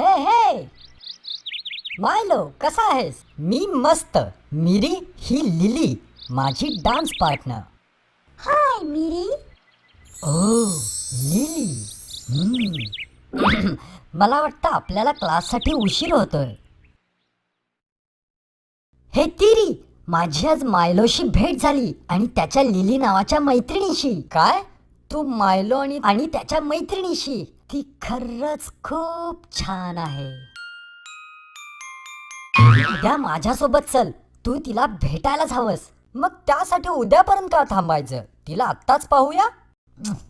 हे हे! मायलो कसा आहेस? मी मस्त. मिरी ही लिली माझी डान्स पार्टनर. हाय मिरी. ओ लिली. हम्म. मला वाटतं आपल्याला क्लाससाठी उशीर होतोय. हे तिरी माझी आज मायलोशी भेट झाली आणि त्याच्या लिली नावाच्या मैत्रिणीशी. काय? तू मायलो आणि आणि त्याच्या मैत्रिणीशी. ती खरंच खूप छान आहे. उद्या माझ्यासोबत चल. तू तिला भेटायलाच हवंस. मग त्यासाठी उद्यापर्यंत का थांबायचं. तिला आत्ताच पाहूया.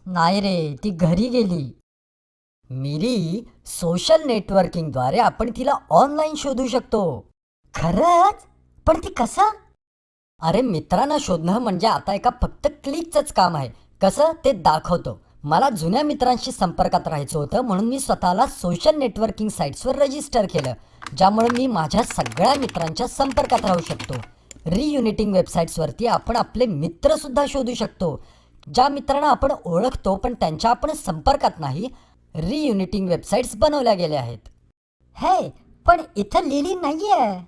नाही रे ती घरी गेली. मिरी सोशल नेटवर्किंगद्वारे आपण तिला ऑनलाईन शोधू शकतो. खरंच? पण ती कसं? अरे मित्रांना शोधणं म्हणजे आता एका फक्त क्लिकचंच काम आहे. कसं? ते दाखवतो. मला जुन्या मित्रांशी संपर्कात राहायचं होतं म्हणून मी स्वतःला सोशल नेटवर्किंग साईट्सवर रजिस्टर केलं ज्यामुळे मी माझ्या सगळ्या मित्रांच्या संपर्कात राहू शकतो. रियुनिटिंग वेबसाईट्सवरती आपण आपले मित्रसुद्धा शोधू शकतो. ज्या मित्रांना आपण ओळखतो पण त्यांच्या आपण संपर्कात नाही रियुनिटिंग वेबसाईट्स बनवल्या गेल्या आहेत. हे पण इथं लिहिली नाही आहे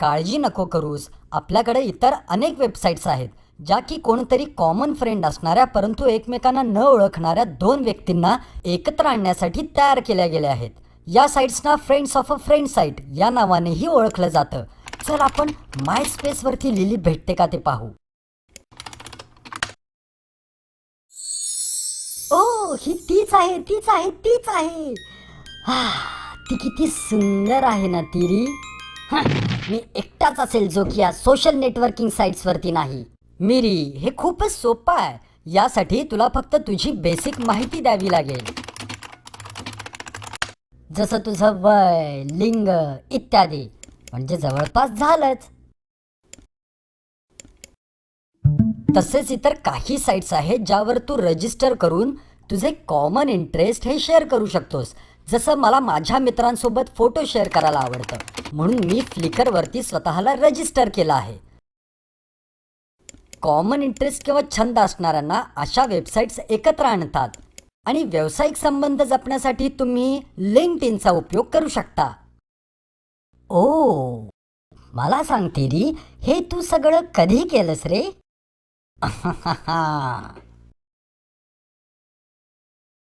काळजी नको करूस. आपल्याकडे इतर अनेक वेबसाईट्स आहेत. ज्या की कोणतरी कॉमन फ्रेंड असणाऱ्या परंतु एकमेकांना न ओळखणाऱ्या दोन व्यक्तींना एकत्र आणण्यासाठी तयार केल्या गेल्या आहेत. या साईट्सना friends of a friend site या नावानेही ओळखलं जातं. चल आपण माय स्पेसवरती लिली भेटते का ते पाहू. ओ ही तीच आहे तीच आहे तीच आहे. हा, ती किती सुंदर आहे ना तिरी. मी एकटाच असेल जो की या सोशल नेटवर्किंग साईट्सवरती नाही. मिरी हे खूपच सोपं आहे. यासाठी तुला फक्त तुझी बेसिक माहिती द्यावी लागेल. जसं तुझं वय लिंग इत्यादी. म्हणजे जवळपास झालंच. तसेच इतर काही साईट्स आहेत ज्यावर तू रजिस्टर करून तुझे कॉमन इंटरेस्ट हे शेअर करू शकतोस. जसं मला माझ्या मित्रांसोबत फोटो शेअर करायला आवडतं. म्हणून मी फ्लिकरवरती स्वतःला रजिस्टर केलं आहे. कॉमन इंटरेस्ट किंवा छंद असणाऱ्यांना अशा वेबसाईट्स एकत्र आणतात. आणि व्यावसायिक संबंध जपण्यासाठी तुम्ही लिंक्ड इनचा उपयोग करू शकता. ओ मला सांगते तेरी हे तू सगळं कधी केलंस रे?